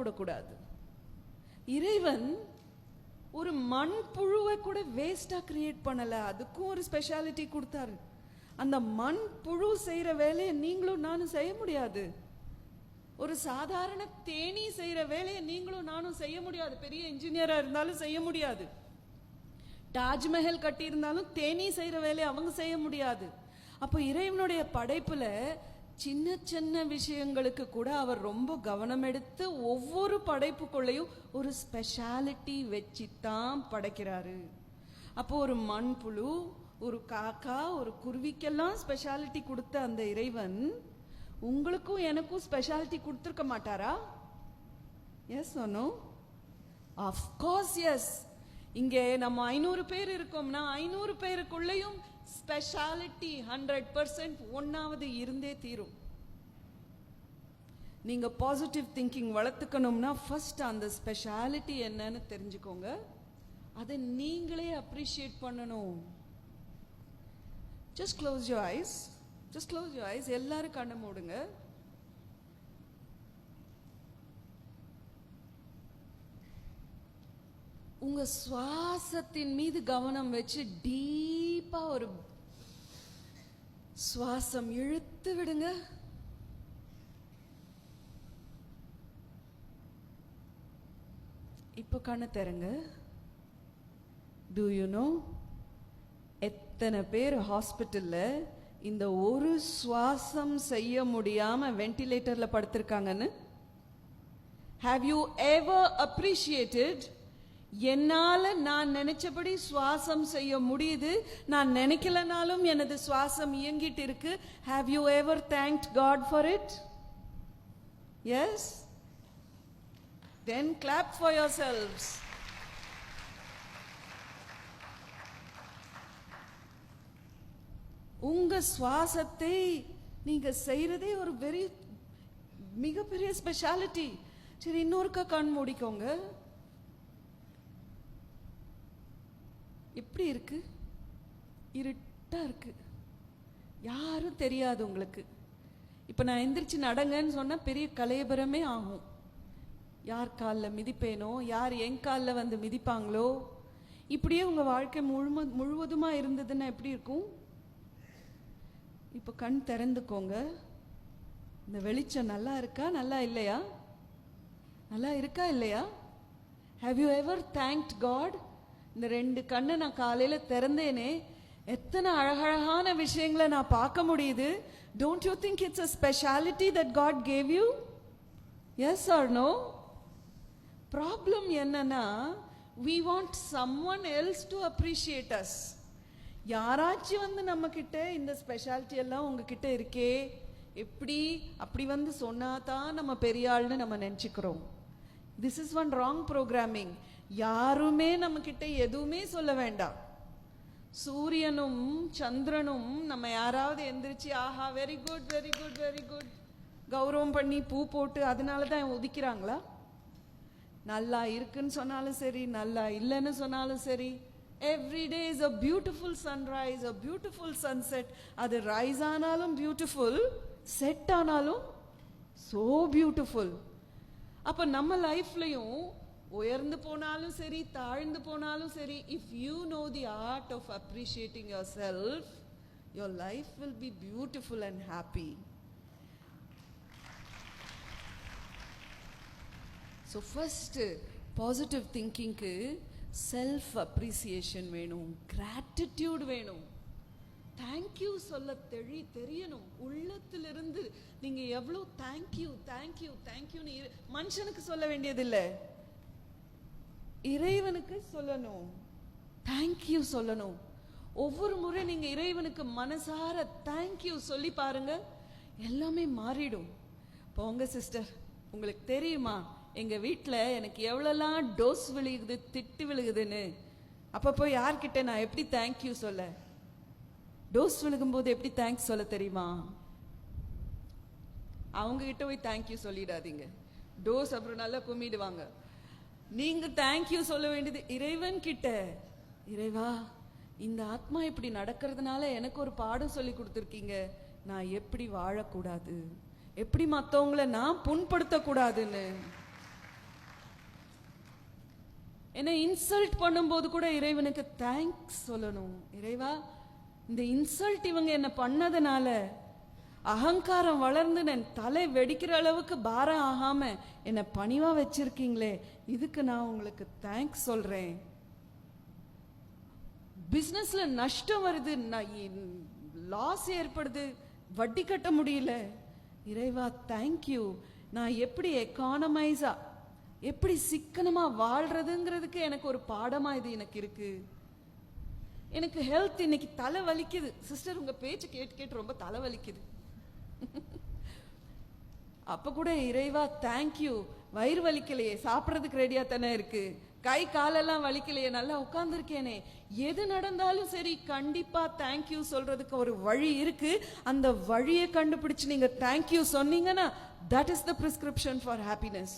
போடக்கூடாது. இறைவன் ஒரு மண் புழுவை கூட வேஸ்டா கிரியேட் பண்ணல. அதுக்கும் ஒரு ஸ்பெஷாலிட்டி கொடுத்தாரு. அந்த மண் புழு செய்யற வேலையை நீங்களும் நானும் செய்ய முடியாது. ஒரு சாதாரண தேனீ செய்யற வேலையை நீங்களும் நானும் செய்ய முடியாது. பெரிய இன்ஜினியரா இருந்தாலும் செய்ய முடியாது. தாஜ்மஹல் கட்டி இருந்தாலும் தேனீ செய்யற வேலையை அவங்க செய்ய முடியாது. அப்போ இறைவனுடைய படைப்புல சின்ன சின்ன விஷயங்களுக்கு கூட அவர் ரொம்ப கவனம் எடுத்து ஒவ்வொரு படைப்புக்குள்ளேயும் ஒரு ஸ்பெஷாலிட்டி வச்சு தான் படைக்கிறாரு. அப்போ ஒரு மண்புழு ஒரு காக்கா ஒரு குருவிக்கெல்லாம் ஸ்பெஷாலிட்டி கொடுத்த அந்த இறைவன் உங்களுக்கும் எனக்கும் ஸ்பெஷாலிட்டி கொடுத்துருக்க மாட்டாரா? எஸ் ஒனோ அஃப்கோர்ஸ் எஸ் இங்கே நம்ம ஐநூறு பேர் இருக்கோம்னா ஐநூறு பேருக்குள்ளேயும் ஸ்பெஷாலிட்டி ஹண்ட்ரட் பர்சன்ட் ஒன்னாவது இருந்தே தீரும். நீங்க பாசிட்டிவ் திங்கிங் வளர்த்துக்கணும்னா ஃபர்ஸ்ட் அந்த ஸ்பெஷாலிட்டி என்னன்னு தெரிஞ்சுக்கோங்க. அதை நீங்களே அப்ரிஷியேட் பண்ணணும். Just close you eyes just close you eyes எல்லாரும் கண்ணை மூடுங்க. உங்க சுவாசத்தின் மீது கவனம் வச்சு டீப்பா ஒரு சுவாசம் இழுத்து விடுங்க. இப்போ கண்ணு திறங்க. டூ யூ நோ எத்தனை பேர் ஹாஸ்பிட்டலில் இந்த ஒரு சுவாசம் செய்ய முடியாமல் வெண்டிலேட்டரில் படுத்திருக்காங்கன்னு? ஹாவ் யூ எவர் அப்ரிஷியேட்டட் என்னால் நான் நினைச்சபடி சுவாசம் செய்ய முடியுது. நான் நினைக்கலனாலும் எனது சுவாசம் இயங்கிட்டு இருக்கு. Have you ever thanked God for it yes then clap for your உங்க சுவாசத்தை நீங்க செய்யறதே ஒரு வெரி மிகப்பெரிய ஸ்பெஷாலிட்டி சரி இன்னொருக்கா கண் மூடிக்கோங்க. எப்படி இருக்கு? இருட்டா இருக்கு. யாரும் தெரியாது உங்களுக்கு. இப்ப நான் எந்திரிச்சு நடங்கன்னு சொன்னா பெரிய கலையபரமே ஆகும். யார் காலில் மிதிப்பேனோ யார் என் காலில் வந்து மிதிப்பாங்களோ இப்படியே உங்கள் வாழ்க்கை முழும முழுவதுமாக இருந்ததுன்னா எப்படி இருக்கும்? இப்போ கண் திறந்துக்கோங்க. இந்த வெளிச்சம் நல்லா இருக்கா நல்லா இல்லையா? நல்லா இருக்கா இல்லையா? Have you ever thanked God இந்த ரெண்டு கண்ணை நான் காலையில் திறந்தேனே. எத்தனை அழகழகான விஷயங்களை நான் பார்க்க முடியுது. Don't you think it's a speciality that God gave you yes are no problem என்னன்னா we want someone else to appreciate us யாராச்சும் வந்து நம்ம கிட்ட இந்த ஸ்பெஷாலிட்டி எல்லாம் உங்ககிட்ட இருக்கே எப்படி அப்படி வந்து சொன்னா தான் நம்ம பெரிய ஆள்னு நம்ம நினச்சிக்கிறோம். This is one wrong programming யாருமே நம்ம கிட்ட எதுவுமே சொல்ல வேண்டாம். சூரியனும் சந்திரனும் நம்ம யாராவது எந்திரிச்சு ஆஹா very good very good very good கௌரவம் பண்ணி பூ போட்டு அதனால தான் உதிக்கிறாங்களா நல்லா இருக்குன்னு சொன்னாலும் சரி நல்லா இல்லைன்னு சொன்னாலும் சரி every day is a beautiful sunrise a beautiful sunset அது ரைஸ் ஆனாலும் பியூட்டிஃபுல் செட் ஆனாலும் சோ பியூட்டிஃபுல் அப்போ நம்ம லைஃப்லையும் உயர்ந்து போனாலும் சரி தாழ்ந்து போனாலும் சரி if you know the art of appreciating yourself your life will be beautiful and happy so first positive திங்கிங்க்கு self appreciation வேணும் கிராட்டிடியூட் வேணும். தேங்க்யூ சொல்ல தெரி தெரியணும். உள்ளத்திலிருந்து நீங்கள் எவ்வளோ தேங்க்யூ தேங்க்யூ தேங்க்யூன்னு மனுஷனுக்கு சொல்ல வேண்டியதில்லை. இறைவனுக்கு சொல்லணும். தேங்க்யூ சொல்லணும். ஒவ்வொரு முறை நீங்கள் இறைவனுக்கு மனசார தேங்க்யூ சொல்லி பாருங்க எல்லாமே மாறிடும். போங்க சிஸ்டர் உங்களுக்கு தெரியுமா? எங்கள் வீட்டில் எனக்கு எவ்வளோலாம் டோஸ் விழுகுது திட்டு விழுகுதுன்னு அப்போ போய் யார்கிட்ட நான் எப்படி தேங்க்யூ சொல்ல? டோஸ் விழுகும்போது எப்படி தேங்க்ஸ் சொல்ல தெரியுமா? அவங்கக்கிட்ட போய் தேங்க்யூ சொல்லிடாதீங்க. டோஸ் அப்புறம் நல்லா கும்பிடுவாங்க. நீங்கள் தேங்க்யூ சொல்ல வேண்டியது இறைவன் கிட்ட. இறைவா இந்த ஆத்மா இப்படி நடக்கிறதுனால எனக்கு ஒரு பாடம் சொல்லி கொடுத்துருக்கீங்க. நான் எப்படி வாழக்கூடாது? எப்படி மற்றவங்கள நான் புண்படுத்தக்கூடாதுன்னு? என்னை இன்சல்ட் பண்ணும்போது கூட இறைவனுக்கு தேங்க்ஸ் சொல்லணும். இறைவா இந்த இன்சல்ட் இவங்க என்ன பண்ணதுனால அகங்காரம் வளர்ந்து நான் தலை வெடிக்கிற அளவுக்கு பாரம் ஆகாம என்னை பணிவா வச்சிருக்கீங்களே இதுக்கு நான் உங்களுக்கு தேங்க்ஸ் சொல்றேன். பிசினஸ்ல நஷ்டம் வருது லாஸ் ஏற்படுது வட்டி கட்ட முடியல. இறைவா தேங்க்யூ நான் எப்படி எக்கானமைஸா எப்படி சிக்கனமா வாழ்றதுங்கிறதுக்கு எனக்கு ஒரு பாடமா இது எனக்கு இருக்கு. எனக்கு ஹெல்த் இன்னைக்கு தலை வலிக்குது சிஸ்டர் உங்க பேச்சு கேட்டு கேட்டு ரொம்ப தலை வலிக்குது அப்ப கூட இறைவா தேங்க்யூ வயிறு வலிக்கலையே சாப்பிட்றதுக்கு ரெடியா தானே இருக்கு. கை காலெல்லாம் வலிக்கலையே நல்லா உட்கார்ந்துருக்கேனே. எது நடந்தாலும் சரி கண்டிப்பா தேங்க்யூ சொல்றதுக்கு ஒரு வழி இருக்கு. அந்த வழியை கண்டுபிடிச்சு நீங்க தேங்க்யூ சொன்னீங்கன்னா that is the prescription for happiness